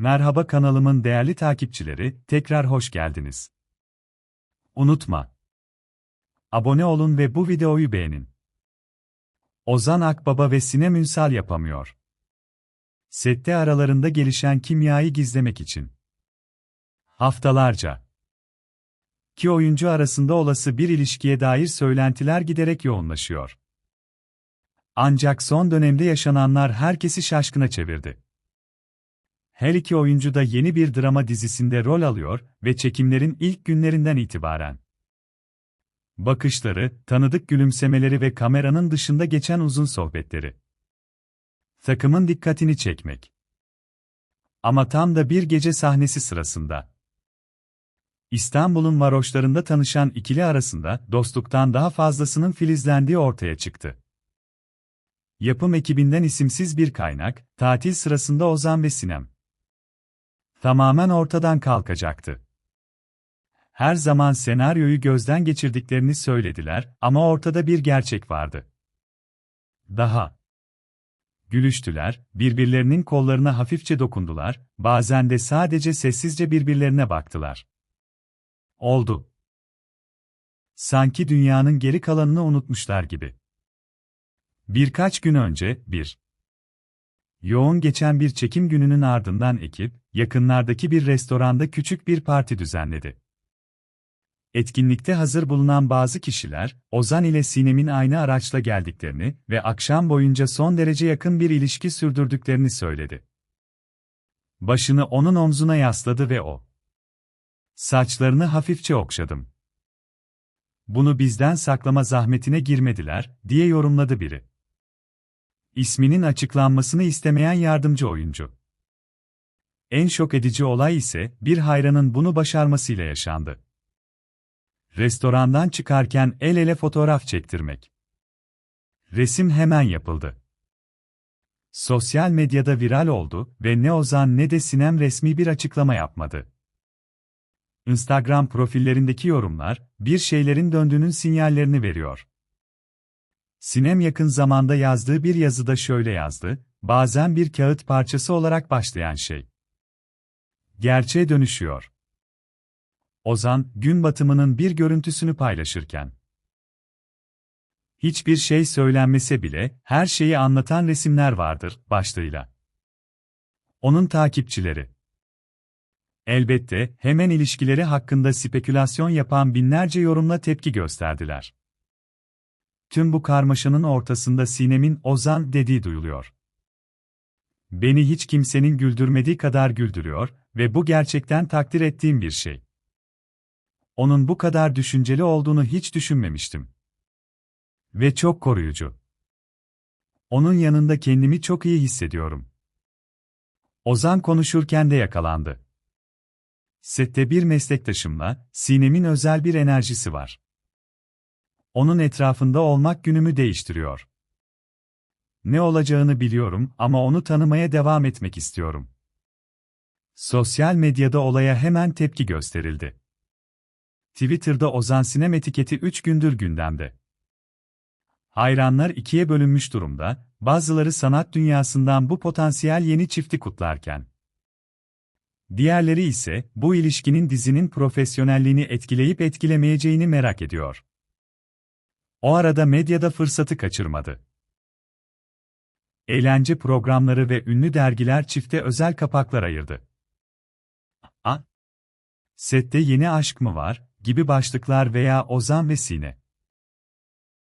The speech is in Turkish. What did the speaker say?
Merhaba kanalımın değerli takipçileri, tekrar hoş geldiniz. Unutma. Abone olun ve bu videoyu beğenin. Ozan Akbaba ve Sinem Ünsal yapamıyor. Sette aralarında gelişen kimyayı gizlemek için. Haftalarca. İki oyuncu arasında olası bir ilişkiye dair söylentiler giderek yoğunlaşıyor. Ancak son dönemde yaşananlar herkesi şaşkına çevirdi. Her iki oyuncu da yeni bir drama dizisinde rol alıyor ve çekimlerin ilk günlerinden itibaren bakışları, tanıdık gülümsemeleri ve kameranın dışında geçen uzun sohbetleri takımın dikkatini çekmek. Ama tam da bir gece sahnesi sırasında İstanbul'un varoşlarında tanışan ikili arasında dostluktan daha fazlasının filizlendiği ortaya çıktı. Yapım ekibinden isimsiz bir kaynak, tatil sırasında Ozan ve Sinem tamamen ortadan kalkacaktı. Her zaman senaryoyu gözden geçirdiklerini söylediler ama ortada bir gerçek vardı. Daha gülüştüler, birbirlerinin kollarına hafifçe dokundular, bazen de sadece sessizce birbirlerine baktılar. Oldu. Sanki dünyanın geri kalanını unutmuşlar gibi. Birkaç gün önce, bir yoğun geçen bir çekim gününün ardından ekip, yakınlardaki bir restoranda küçük bir parti düzenledi. Etkinlikte hazır bulunan bazı kişiler, Ozan ile Sinem'in aynı araçla geldiklerini ve akşam boyunca son derece yakın bir ilişki sürdürdüklerini söyledi. Başını onun omzuna yasladı ve o. Saçlarını hafifçe okşadım. Bunu bizden saklama zahmetine girmediler, diye yorumladı biri. İsminin açıklanmasını istemeyen yardımcı oyuncu. En şok edici olay ise bir hayranın bunu başarmasıyla yaşandı. Restorandan çıkarken el ele fotoğraf çektirmek. Resim hemen yapıldı. Sosyal medyada viral oldu ve ne Ozan ne de Sinem resmi bir açıklama yapmadı. Instagram profillerindeki yorumlar, bir şeylerin döndüğünün sinyallerini veriyor. Sinem yakın zamanda yazdığı bir yazıda şöyle yazdı, bazen bir kağıt parçası olarak başlayan şey. Gerçeğe dönüşüyor. Ozan, gün batımının bir görüntüsünü paylaşırken. Hiçbir şey söylenmese bile, her şeyi anlatan resimler vardır, başlığıyla. Onun takipçileri. Elbette, hemen ilişkileri hakkında spekülasyon yapan binlerce yorumla tepki gösterdiler. Tüm bu karmaşanın ortasında Sinem'in Ozan dediği duyuluyor. Beni hiç kimsenin güldürmediği kadar güldürüyor ve bu gerçekten takdir ettiğim bir şey. Onun bu kadar düşünceli olduğunu hiç düşünmemiştim. Ve çok koruyucu. Onun yanında kendimi çok iyi hissediyorum. Ozan konuşurken de yakalandı. Sette bir meslektaşımla, Sinem'in özel bir enerjisi var. Onun etrafında olmak günümü değiştiriyor. Ne olacağını biliyorum ama onu tanımaya devam etmek istiyorum. Sosyal medyada olaya hemen tepki gösterildi. Twitter'da Ozan Sinem etiketi 3 gündür gündemde. Hayranlar ikiye bölünmüş durumda, bazıları sanat dünyasından bu potansiyel yeni çifti kutlarken, diğerleri ise bu ilişkinin dizinin profesyonelliğini etkileyip etkilemeyeceğini merak ediyor. O arada medyada fırsatı kaçırmadı. Eğlence programları ve ünlü dergiler çifte özel kapaklar ayırdı. A. Sette yeni aşk mı var gibi başlıklar veya Ozan ve Sine.